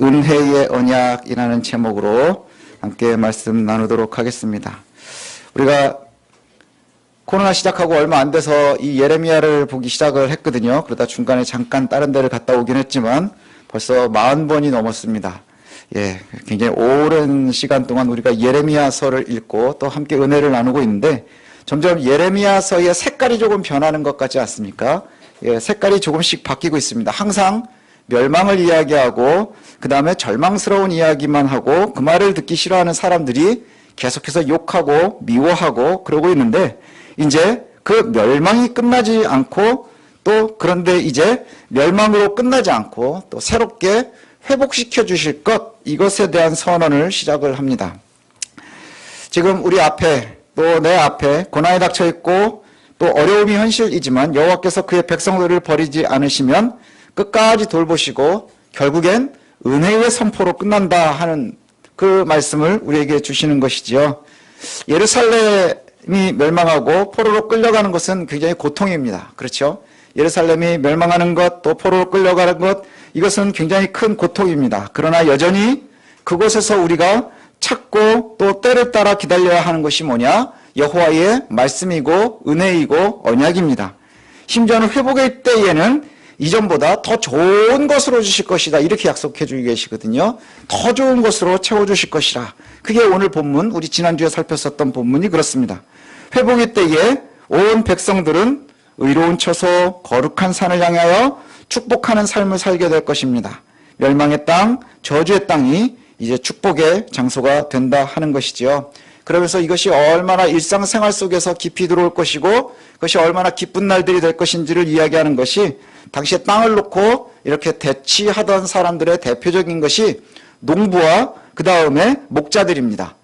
은혜의 언약이라는 제목으로 함께 말씀 나누도록 하겠습니다. 우리가 코로나 시작하고 얼마 안 돼서 이 예레미야를 보기 시작을 했거든요. 그러다 중간에 잠깐 다른 데를 갔다 오긴 했지만 벌써 40번이 넘었습니다. 예, 굉장히 오랜 시간 동안 우리가 예레미야서를 읽고 또 함께 은혜를 나누고 있는데 점점 예레미야서의 색깔이 조금 변하는 것 같지 않습니까? 예, 색깔이 조금씩 바뀌고 있습니다. 항상 멸망을 이야기하고 그 다음에 절망스러운 이야기만 하고 그 말을 듣기 싫어하는 사람들이 계속해서 욕하고 미워하고 그러고 있는데 이제 그 멸망이 끝나지 않고 또 그런데 이제 멸망으로 끝나지 않고 또 새롭게 회복시켜 주실 것 이것에 대한 선언을 시작을 합니다. 지금 우리 앞에 또 내 앞에 고난이 닥쳐 있고 또 어려움이 현실이지만 여호와께서 그의 백성들을 버리지 않으시면 끝까지 돌보시고 결국엔 은혜의 선포로 끝난다 하는 그 말씀을 우리에게 주시는 것이지요. 예루살렘이 멸망하고 포로로 끌려가는 것은 굉장히 고통입니다. 그렇죠? 예루살렘이 멸망하는 것, 또 포로로 끌려가는 것, 이것은 굉장히 큰 고통입니다. 그러나 여전히 그곳에서 우리가 찾고 또 때를 따라 기다려야 하는 것이 뭐냐? 여호와의 말씀이고 은혜이고 언약입니다. 심지어는 회복의 때에는 이전보다 더 좋은 것으로 주실 것이다. 이렇게 약속해 주고 계시거든요. 더 좋은 것으로 채워 주실 것이라. 그게 오늘 본문, 우리 지난주에 살폈었던 본문이 그렇습니다. 회복의 때에 온 백성들은 의로운 처소, 거룩한 산을 향하여 축복하는 삶을 살게 될 것입니다. 멸망의 땅, 저주의 땅이 이제 축복의 장소가 된다 하는 것이지요. 그러면서 이것이 얼마나 일상생활 속에서 깊이 들어올 것이고 그것이 얼마나 기쁜 날들이 될 것인지를 이야기하는 것이 당시에 땅을 놓고 이렇게 대치하던 사람들의 대표적인 것이 농부와 그 다음에 목자들입니다.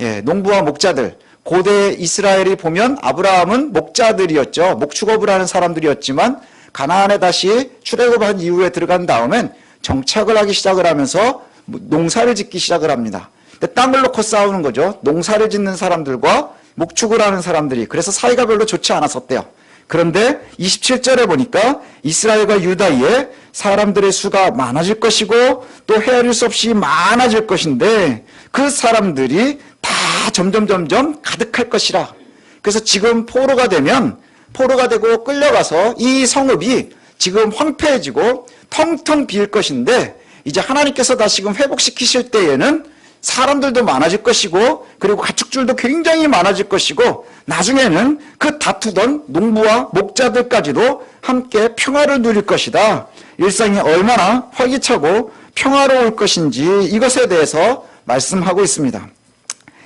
예, 농부와 목자들. 고대 이스라엘이 보면 아브라함은 목자들이었죠. 목축업을 하는 사람들이었지만 가나안에 다시 출애굽한 이후에 들어간 다음엔 정착을 하기 시작을 하면서 농사를 짓기 시작을 합니다. 땅을 놓고 싸우는 거죠. 농사를 짓는 사람들과 목축을 하는 사람들이. 그래서 사이가 별로 좋지 않았었대요. 그런데 27절에 보니까 이스라엘과 유다에 사람들의 수가 많아질 것이고 또 헤아릴 수 없이 많아질 것인데 그 사람들이 다 점점 점점 가득할 것이라. 그래서 지금 포로가 되면 포로가 되고 끌려가서 이 성읍이 지금 황폐해지고 텅텅 비일 것인데 이제 하나님께서 다시금 회복시키실 때에는 사람들도 많아질 것이고 그리고 가축줄도 굉장히 많아질 것이고 나중에는 그 다투던 농부와 목자들까지도 함께 평화를 누릴 것이다. 일상이 얼마나 활기차고 평화로울 것인지 이것에 대해서 말씀하고 있습니다.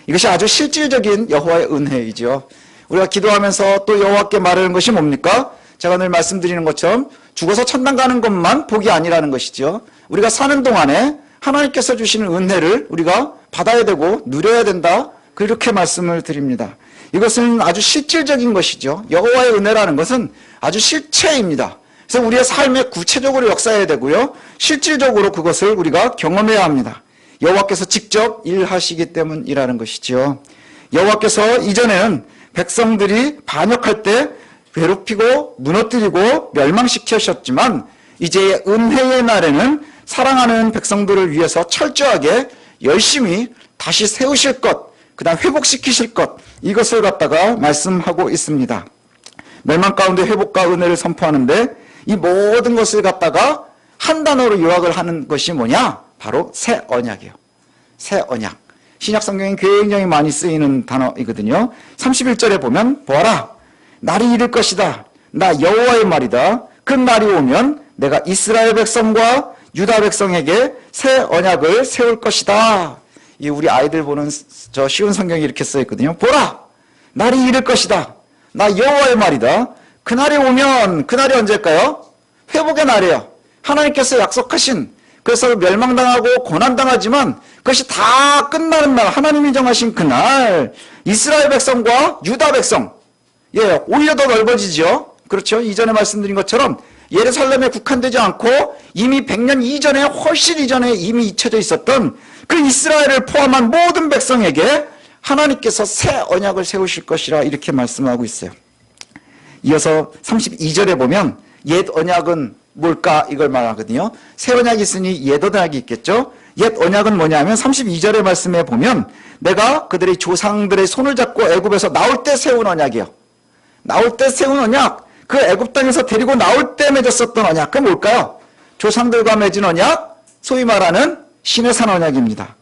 이것이 아주 실질적인 여호와의 은혜이죠. 우리가 기도하면서 또 여호와께 말하는 것이 뭡니까? 제가 늘 말씀드리는 것처럼 죽어서 천당 가는 것만 복이 아니라는 것이죠. 우리가 사는 동안에 하나님께서 주시는 은혜를 우리가 받아야 되고 누려야 된다. 그렇게 말씀을 드립니다. 이것은 아주 실질적인 것이죠. 여호와의 은혜라는 것은 아주 실체입니다. 그래서 우리의 삶에 구체적으로 역사해야 되고요. 실질적으로 그것을 우리가 경험해야 합니다. 여호와께서 직접 일하시기 때문이라는 것이죠. 여호와께서 이전에는 백성들이 반역할 때 괴롭히고 무너뜨리고 멸망시키셨지만 이제 은혜의 날에는 사랑하는 백성들을 위해서 철저하게 열심히 다시 세우실 것, 그 다음 회복시키실 것, 이것을 갖다가 말씀하고 있습니다. 멸망 가운데 회복과 은혜를 선포하는데 이 모든 것을 갖다가 한 단어로 요약을 하는 것이 뭐냐? 바로 새 언약이에요. 새 언약. 신약 성경에 굉장히 많이 쓰이는 단어이거든요. 31절에 보면 보아라. 날이 이를 것이다. 나 여호와의 말이다. 그 날이 오면 내가 이스라엘 백성과 유다 백성에게 새 언약을 세울 것이다. 이 우리 아이들 보는 저 쉬운 성경이 이렇게 써 있거든요. 보라, 날이 이를 것이다. 나 여호와의 말이다. 그 날이 오면 그 날이 언제일까요? 회복의 날이에요. 하나님께서 약속하신 그래서 멸망당하고 고난당하지만 그것이 다 끝나는 날 하나님이 정하신 그날 이스라엘 백성과 유다 백성 예 오히려 더 넓어지죠. 그렇죠. 이전에 말씀드린 것처럼 예루살렘에 국한되지 않고 이미 100년 이전에 훨씬 이전에 이미 잊혀져 있었던 그 이스라엘을 포함한 모든 백성에게 하나님께서 새 언약을 세우실 것이라 이렇게 말씀하고 있어요. 이어서 32절에 보면 옛 언약은 뭘까 이걸 말하거든요. 새 언약이 있으니 옛 언약이 있겠죠. 옛 언약은 뭐냐면 32절의 말씀에 보면 내가 그들의 조상들의 손을 잡고 애굽에서 나올 때 세운 언약이요. 나올 때 세운 언약, 그 애굽 땅에서 데리고 나올 때 맺었었던 언약, 그 뭘까요? 조상들과 맺은 언약, 소위 말하는 신의 산 언약입니다.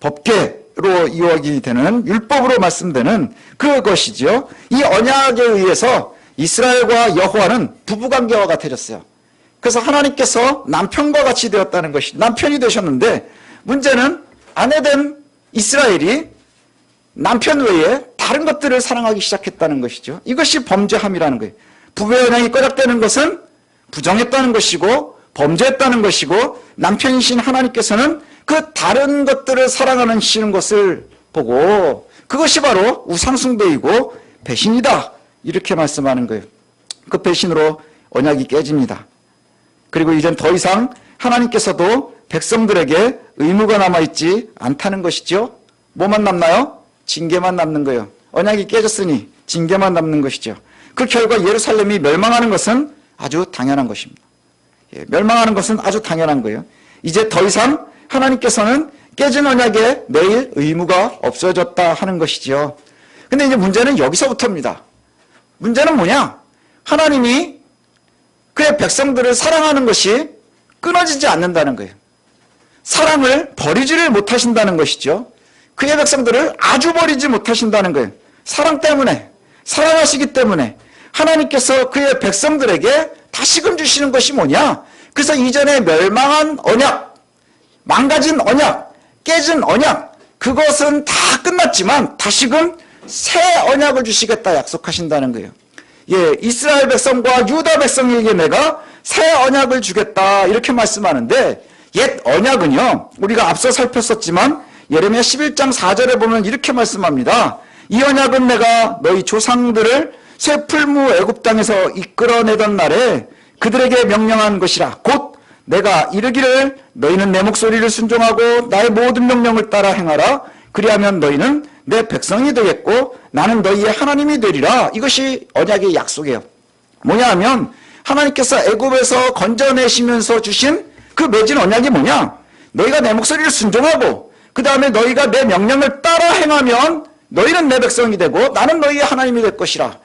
법계로 이어지게 되는 율법으로 말씀되는 그것이지요. 이 언약에 의해서 이스라엘과 여호와는 부부관계와 같아졌어요. 그래서 하나님께서 남편과 같이 되었다는 것이 남편이 되셨는데 문제는 아내된 이스라엘이 남편 외에 다른 것들을 사랑하기 시작했다는 것이죠. 이것이 범죄함이라는 거예요. 부부의 언약이 꺼작되는 것은 부정했다는 것이고 범죄했다는 것이고 남편이신 하나님께서는 그 다른 것들을 사랑하는 시는 것을 보고 그것이 바로 우상숭배이고 배신이다. 이렇게 말씀하는 거예요. 그 배신으로 언약이 깨집니다. 그리고 이젠 더 이상 하나님께서도 백성들에게 의무가 남아있지 않다는 것이죠. 뭐만 남나요? 징계만 남는 거예요. 언약이 깨졌으니 징계만 남는 것이죠. 그 결과 예루살렘이 멸망하는 것은 아주 당연한 것입니다. 예, 멸망하는 것은 아주 당연한 거예요. 이제 더 이상 하나님께서는 깨진 언약에 매일 의무가 없어졌다 하는 것이지요. 근데 이제 문제는 여기서부터입니다. 문제는 뭐냐? 하나님이 그의 백성들을 사랑하는 것이 끊어지지 않는다는 거예요. 사랑을 버리지를 못하신다는 것이죠. 그의 백성들을 아주 버리지 못하신다는 거예요. 사랑 때문에, 사랑하시기 때문에 하나님께서 그의 백성들에게 다시금 주시는 것이 뭐냐? 그래서 이전에 멸망한 언약, 망가진 언약, 깨진 언약, 그것은 다 끝났지만 다시금 새 언약을 주시겠다 약속하신다는 거예요. 예, 이스라엘 백성과 유다 백성에게 내가 새 언약을 주겠다 이렇게 말씀하는데 옛 언약은요 우리가 앞서 살폈었지만 예레미야 11장 4절에 보면 이렇게 말씀합니다. 이 언약은 내가 너희 조상들을 새 풀무 애굽 땅에서 이끌어내던 날에 그들에게 명령한 것이라. 곧 내가 이르기를 너희는 내 목소리를 순종하고 나의 모든 명령을 따라 행하라. 그리하면 너희는 내 백성이 되겠고 나는 너희의 하나님이 되리라. 이것이 언약의 약속이에요. 뭐냐 하면 하나님께서 애굽에서 건져내시면서 주신 그 맺은 언약이 뭐냐? 너희가 내 목소리를 순종하고 그 다음에 너희가 내 명령을 따라 행하면 너희는 내 백성이 되고 나는 너희의 하나님이 될 것이라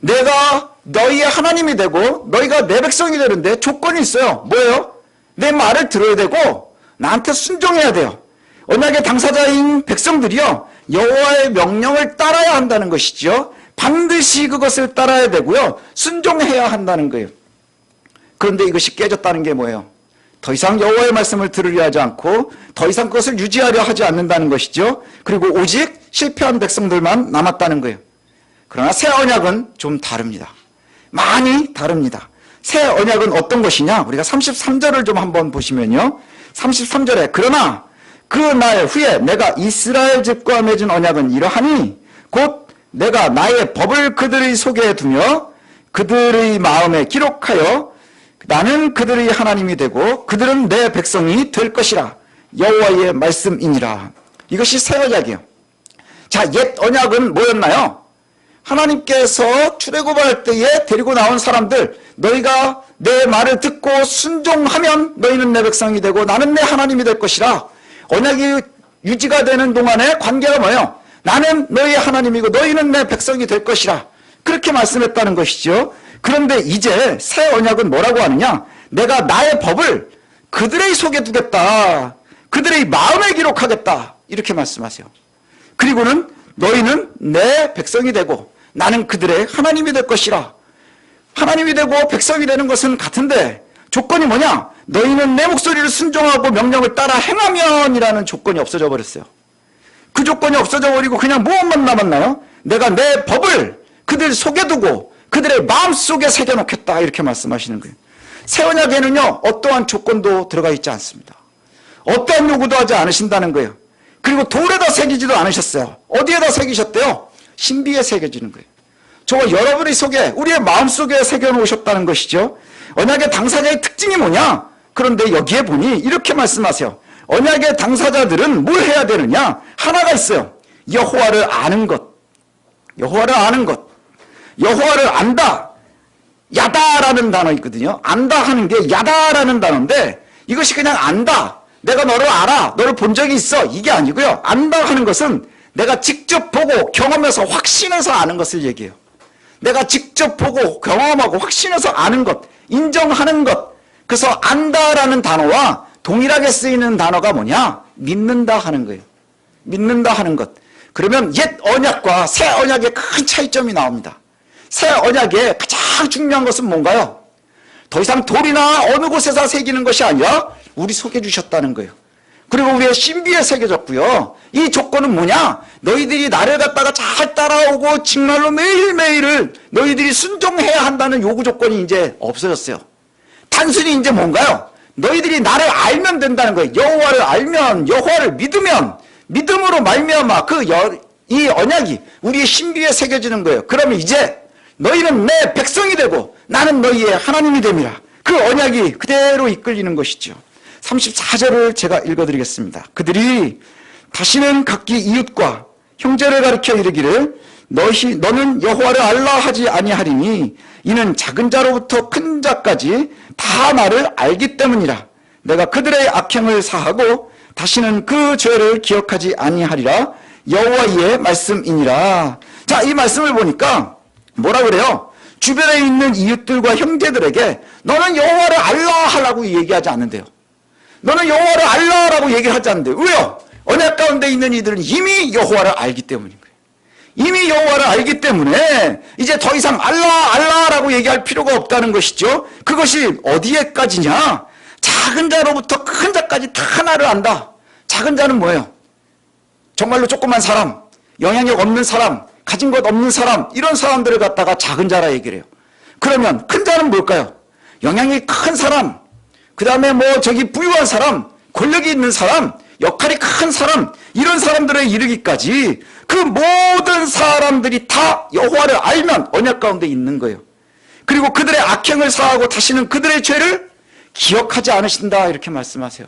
내가 너희의 하나님이 되고 너희가 내 백성이 되는데 조건이 있어요 뭐예요? 내 말을 들어야 되고 나한테 순종해야 돼요 언약의 당사자인 백성들이요 여호와의 명령을 따라야 한다는 것이죠. 반드시 그것을 따라야 되고요. 순종해야 한다는 거예요. 그런데 이것이 깨졌다는 게 뭐예요? 더 이상 여호와의 말씀을 들으려 하지 않고 더 이상 그것을 유지하려 하지 않는다는 것이죠. 그리고 오직 실패한 백성들만 남았다는 거예요. 그러나 새 언약은 좀 다릅니다. 많이 다릅니다. 새 언약은 어떤 것이냐? 우리가 33절을 좀 한번 보시면요. 33절에 그러나 그 날 후에 내가 이스라엘 집과 맺은 언약은 이러하니 곧 내가 나의 법을 그들의 속에 두며 그들의 마음에 기록하여 나는 그들의 하나님이 되고 그들은 내 백성이 될 것이라 여호와의 말씀이니라. 이것이 새 언약이에요. 자, 옛 언약은 뭐였나요? 하나님께서 출애굽할 때에 데리고 나온 사람들 너희가 내 말을 듣고 순종하면 너희는 내 백성이 되고 나는 내 하나님이 될 것이라 언약이 유지가 되는 동안에 관계가 뭐예요? 나는 너희의 하나님이고 너희는 내 백성이 될 것이라 그렇게 말씀했다는 것이죠. 그런데 이제 새 언약은 뭐라고 하느냐? 내가 나의 법을 그들의 속에 두겠다. 그들의 마음에 기록하겠다. 이렇게 말씀하세요. 그리고는 너희는 내 백성이 되고 나는 그들의 하나님이 될 것이라. 하나님이 되고 백성이 되는 것은 같은데 조건이 뭐냐? 너희는 내 목소리를 순종하고 명령을 따라 행하면이라는 조건이 없어져 버렸어요. 그 조건이 없어져 버리고 그냥 무엇만 남았나요? 내가 내 법을 그들 속에 두고 그들의 마음속에 새겨놓겠다 이렇게 말씀하시는 거예요. 새 언약에는요 어떠한 조건도 들어가 있지 않습니다. 어떠한 요구도 하지 않으신다는 거예요. 그리고 돌에다 새기지도 않으셨어요. 어디에다 새기셨대요? 신비에 새겨지는 거예요. 저와 여러분의 속에 우리의 마음속에 새겨놓으셨다는 것이죠. 언약의 당사자의 특징이 뭐냐? 그런데 여기에 보니 이렇게 말씀하세요. 언약의 당사자들은 뭘 해야 되느냐? 하나가 있어요. 여호와를 아는 것. 여호와를 아는 것. 여호와를 안다. 야다라는 단어 있거든요. 안다 하는 게 야다라는 단어인데 이것이 그냥 안다. 내가 너를 알아. 너를 본 적이 있어. 이게 아니고요. 안다 하는 것은 내가 직접 보고 경험해서 확신해서 아는 것을 얘기해요. 내가 직접 보고 경험하고 확신해서 아는 것, 인정하는 것. 그래서 안다라는 단어와 동일하게 쓰이는 단어가 뭐냐? 믿는다 하는 거예요. 믿는다 하는 것. 그러면 옛 언약과 새 언약의 큰 차이점이 나옵니다. 새 언약의 가장 중요한 것은 뭔가요? 더 이상 돌이나 어느 곳에서 새기는 것이 아니라 우리 속에 주셨다는 거예요. 그리고 우리의 신비에 새겨졌고요. 이 조건은 뭐냐? 너희들이 나를 갖다가 잘 따라오고 정말로 매일매일을 너희들이 순종해야 한다는 요구 조건이 이제 없어졌어요. 단순히 이제 뭔가요? 너희들이 나를 알면 된다는 거예요. 여호와를 알면 여호와를 믿으면 믿음으로 말미암아 그 이 언약이 우리의 신비에 새겨지는 거예요. 그러면 이제 너희는 내 백성이 되고 나는 너희의 하나님이 됨이라. 그 언약이 그대로 이끌리는 것이죠. 34절을 제가 읽어드리겠습니다. 그들이 다시는 각기 이웃과 형제를 가르쳐 이르기를 너희 너는 여호와를 알라 하지 아니하리니 이는 작은 자로부터 큰 자까지 다 나를 알기 때문이라. 내가 그들의 악행을 사하고 다시는 그 죄를 기억하지 아니하리라. 여호와의 말씀이니라. 자, 이 말씀을 보니까 뭐라 그래요? 주변에 있는 이웃들과 형제들에게 너는 여호와를 알라 하라고 얘기하지 않는데요. 너는 여호와를 알라라고 얘기를 하지 않는데 왜요? 언약 가운데 있는 이들은 이미 여호와를 알기 때문인 거예요. 이미 여호와를 알기 때문에 이제 더 이상 알라 알라라고 얘기할 필요가 없다는 것이죠. 그것이 어디에까지냐? 작은 자로부터 큰 자까지 다 나를 안다. 작은 자는 뭐예요? 정말로 조그만 사람, 영향력 없는 사람, 가진 것 없는 사람, 이런 사람들을 갖다가 작은 자라 얘기를 해요. 그러면 큰 자는 뭘까요? 영향이 큰 사람, 그 다음에 뭐 저기 부유한 사람, 권력이 있는 사람, 역할이 큰 사람, 이런 사람들에 이르기까지 그 모든 사람들이 다 여호와를 알면 언약 가운데 있는 거예요. 그리고 그들의 악행을 사하고 다시는 그들의 죄를 기억하지 않으신다 이렇게 말씀하세요.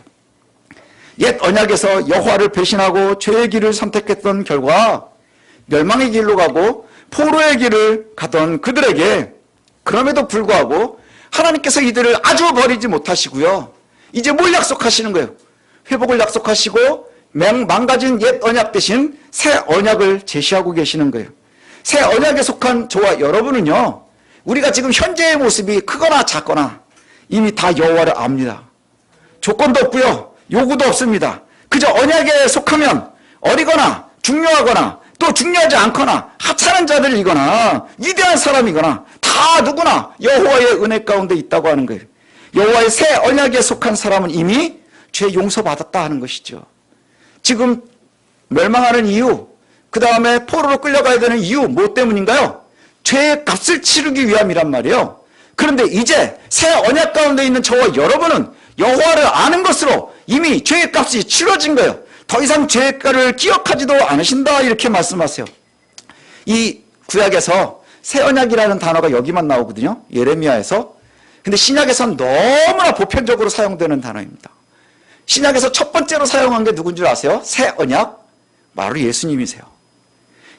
옛 언약에서 여호와를 배신하고 죄의 길을 선택했던 결과 멸망의 길로 가고 포로의 길을 가던 그들에게 그럼에도 불구하고 하나님께서 이들을 아주 버리지 못하시고요. 이제 뭘 약속하시는 거예요? 회복을 약속하시고 망가진 옛 언약 대신 새 언약을 제시하고 계시는 거예요. 새 언약에 속한 저와 여러분은요. 우리가 지금 현재의 모습이 크거나 작거나 이미 다 여호와를 압니다. 조건도 없고요. 요구도 없습니다. 그저 언약에 속하면 어리거나 중요하거나 또 중요하지 않거나 하찮은 자들이거나 위대한 사람이거나 다 누구나 여호와의 은혜 가운데 있다고 하는 거예요. 여호와의 새 언약에 속한 사람은 이미 죄 용서받았다 하는 것이죠. 지금 멸망하는 이유, 그 다음에 포로로 끌려가야 되는 이유 뭐 때문인가요? 죄의 값을 치르기 위함이란 말이에요. 그런데 이제 새 언약 가운데 있는 저와 여러분은 여호와를 아는 것으로 이미 죄의 값이 치러진 거예요. 더 이상 죄가를 기억하지도 않으신다 이렇게 말씀하세요. 이 구약에서 새 언약이라는 단어가 여기만 나오거든요. 예레미야에서. 근데 신약에선 너무나 보편적으로 사용되는 단어입니다. 신약에서 첫 번째로 사용한 게 누군 줄 아세요? 새 언약? 바로 예수님이세요.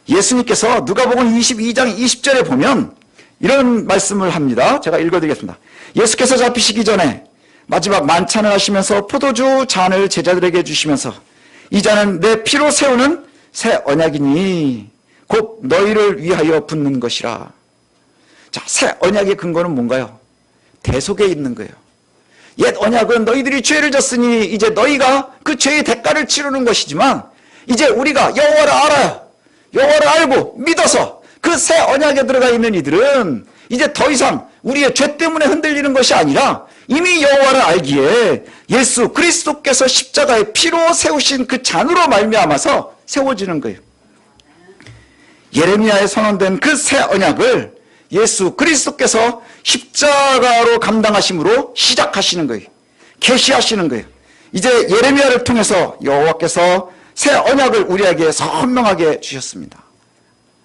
예수님께서 누가복음 22장 20절에 보면 이런 말씀을 합니다. 제가 읽어드리겠습니다. 예수께서 잡히시기 전에 마지막 만찬을 하시면서 포도주 잔을 제자들에게 주시면서 이 잔은 내 피로 세우는 새 언약이니 곧 너희를 위하여 붓는 것이라. 자, 새 언약의 근거는 뭔가요? 대속에 있는 거예요. 옛 언약은 너희들이 죄를 졌으니 이제 너희가 그 죄의 대가를 치르는 것이지만 이제 우리가 여호와를 알아요. 여호와를 알고 믿어서 그 새 언약에 들어가 있는 이들은 이제 더 이상 우리의 죄 때문에 흔들리는 것이 아니라 이미 여호와를 알기에 예수 그리스도께서 십자가의 피로 세우신 그 잔으로 말미암아서 세워지는 거예요. 예레미야에 선언된 그 새 언약을 예수 그리스도께서 십자가로 감당하심으로 시작하시는 거예요. 계시하시는 거예요. 이제 예레미야를 통해서 여호와께서 새 언약을 우리에게 선명하게 주셨습니다.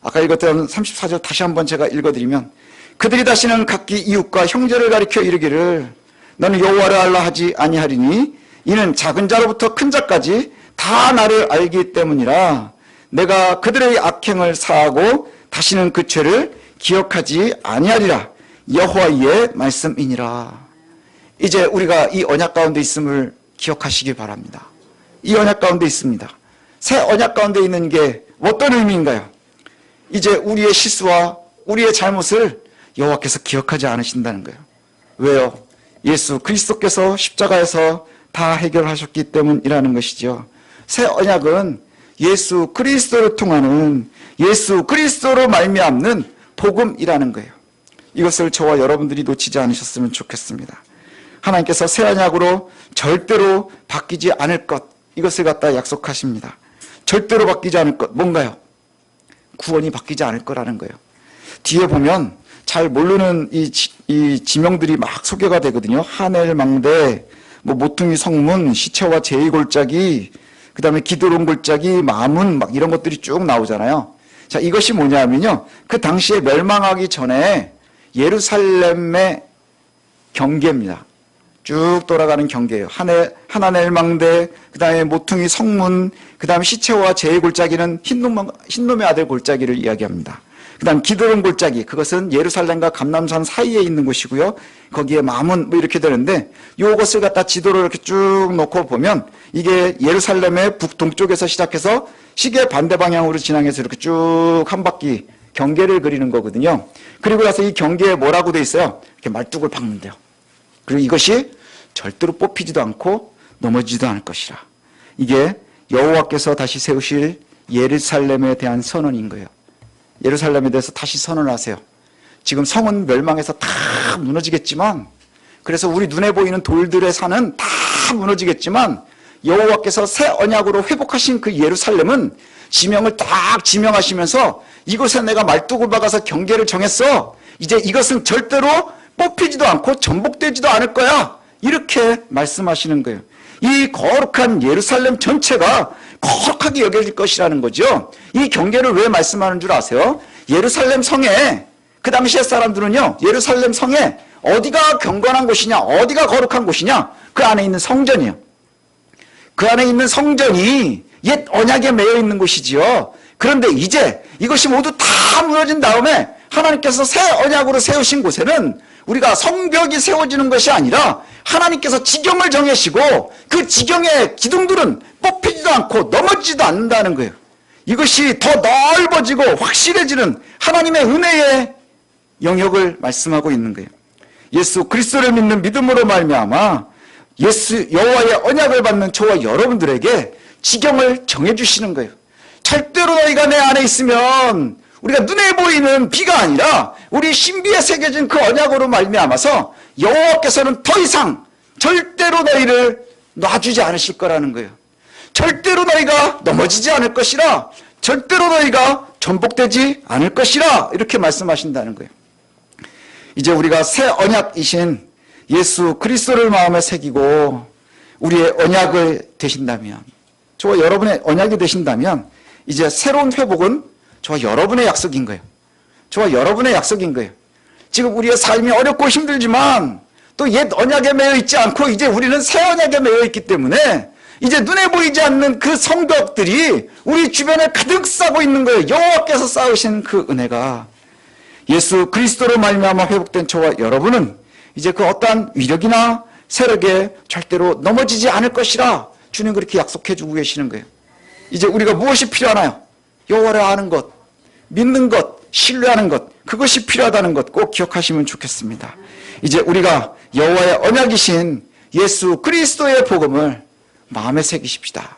아까 읽었던 34절 다시 한번 제가 읽어드리면 그들이 다시는 각기 이웃과 형제를 가리켜 이르기를 너는 여호와를 알라 하지 아니하리니 이는 작은 자로부터 큰 자까지 다 나를 알기 때문이라 내가 그들의 악행을 사하고 다시는 그 죄를 기억하지 아니하리라 여호와의 말씀이니라. 이제 우리가 이 언약 가운데 있음을 기억하시기 바랍니다. 이 언약 가운데 있습니다. 새 언약 가운데 있는 게 어떤 의미인가요? 이제 우리의 실수와 우리의 잘못을 여호와께서 기억하지 않으신다는 거예요. 왜요? 예수 그리스도께서 십자가에서 다 해결하셨기 때문이라는 것이죠. 새 언약은 예수 그리스도를 통하는 예수 그리스도로 말미암는 복음이라는 거예요. 이것을 저와 여러분들이 놓치지 않으셨으면 좋겠습니다. 하나님께서 새 언약으로 절대로 바뀌지 않을 것 이것을 갖다 약속하십니다. 절대로 바뀌지 않을 것 뭔가요? 구원이 바뀌지 않을 거라는 거예요. 뒤에 보면 잘 모르는 이, 지, 이 지명들이 막 소개가 되거든요. 하넬망대, 뭐 모퉁이 성문, 시체와 제이골짜기, 그 다음에 기드론 골짜기, 마문 막 이런 것들이 쭉 나오잖아요. 자, 이것이 뭐냐면요. 그 당시에 멸망하기 전에 예루살렘의 경계입니다. 쭉 돌아가는 경계예요. 하네, 하나넬망대, 그 다음에 모퉁이 성문, 그 다음에 시체와 제의 골짜기는 흰놈, 흰놈의 아들 골짜기를 이야기합니다. 그 다음 기드론 골짜기, 그것은 예루살렘과 감남산 사이에 있는 곳이고요. 거기에 마문, 뭐 이렇게 되는데, 요것을 갖다 지도로 이렇게 쭉 놓고 보면, 이게 예루살렘의 북동쪽에서 시작해서 시계 반대 방향으로 진행해서 이렇게 쭉 한 바퀴 경계를 그리는 거거든요. 그리고 나서 이 경계에 뭐라고 돼 있어요? 이렇게 말뚝을 박는데요. 그리고 이것이 절대로 뽑히지도 않고 넘어지지도 않을 것이라. 이게 여호와께서 다시 세우실 예루살렘에 대한 선언인 거예요. 예루살렘에 대해서 다시 선언하세요. 지금 성은 멸망해서 다 무너지겠지만 그래서 우리 눈에 보이는 돌들의 산은 다 무너지겠지만 여호와께서 새 언약으로 회복하신 그 예루살렘은 지명을 딱 지명하시면서 이곳에 내가 말뚝을 박아서 경계를 정했어. 이제 이것은 절대로 뽑히지도 않고 전복되지도 않을 거야. 이렇게 말씀하시는 거예요. 이 거룩한 예루살렘 전체가 거룩하게 여겨질 것이라는 거죠. 이 경계를 왜 말씀하는 줄 아세요? 예루살렘 성에 그 당시의 사람들은요. 예루살렘 성에 어디가 경건한 곳이냐, 어디가 거룩한 곳이냐, 그 안에 있는 성전이요. 그 안에 있는 성전이 옛 언약에 매여 있는 곳이지요. 그런데 이제 이것이 모두 다 무너진 다음에 하나님께서 새 언약으로 세우신 곳에는 우리가 성벽이 세워지는 것이 아니라 하나님께서 지경을 정하시고 그 지경의 기둥들은 뽑히지도 않고 넘어지지도 않는다는 거예요. 이것이 더 넓어지고 확실해지는 하나님의 은혜의 영역을 말씀하고 있는 거예요. 예수 그리스도를 믿는 믿음으로 말미암아 예수 여호와의 언약을 받는 저와 여러분들에게 지경을 정해 주시는 거예요. 절대로 너희가 내 안에 있으면 우리가 눈에 보이는 비가 아니라 우리 신비에 새겨진 그 언약으로 말미암아서 여호와께서는 더 이상 절대로 너희를 놔주지 않으실 거라는 거예요. 절대로 너희가 넘어지지 않을 것이라 절대로 너희가 전복되지 않을 것이라 이렇게 말씀하신다는 거예요. 이제 우리가 새 언약이신 예수 그리스도를 마음에 새기고 우리의 언약을 되신다면 저와 여러분의 언약이 되신다면 이제 새로운 회복은 저와 여러분의 약속인 거예요. 저와 여러분의 약속인 거예요. 지금 우리의 삶이 어렵고 힘들지만 또 옛 언약에 매여 있지 않고 이제 우리는 새 언약에 매여 있기 때문에 이제 눈에 보이지 않는 그 성벽들이 우리 주변에 가득 싸고 있는 거예요. 여호와께서 쌓으신 그 은혜가 예수 그리스도로 말미암아 회복된 저와 여러분은 이제 그 어떠한 위력이나 세력에 절대로 넘어지지 않을 것이라 주님 그렇게 약속해 주고 계시는 거예요. 이제 우리가 무엇이 필요하나요? 여호와를 아는 것, 믿는 것, 신뢰하는 것, 그것이 필요하다는 것 꼭 기억하시면 좋겠습니다. 이제 우리가 여호와의 언약이신 예수 그리스도의 복음을 마음에 새기십시다.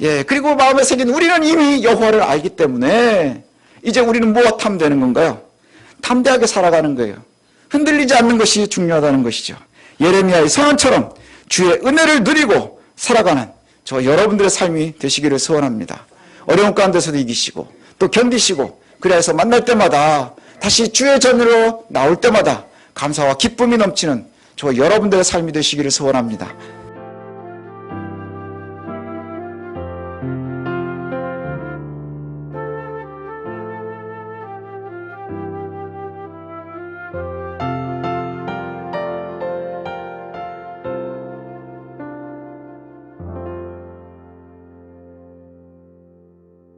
예, 그리고 마음에 새긴 우리는 이미 여호와를 알기 때문에 이제 우리는 무엇 하면 되는 건가요? 담대하게 살아가는 거예요. 흔들리지 않는 것이 중요하다는 것이죠. 예레미야의 선언처럼 주의 은혜를 누리고 살아가는 저 여러분들의 삶이 되시기를 소원합니다. 어려운 가운데서도 이기시고 또 견디시고 그래서 만날 때마다 다시 주의 전으로 나올 때마다 감사와 기쁨이 넘치는 저 여러분들의 삶이 되시기를 소원합니다.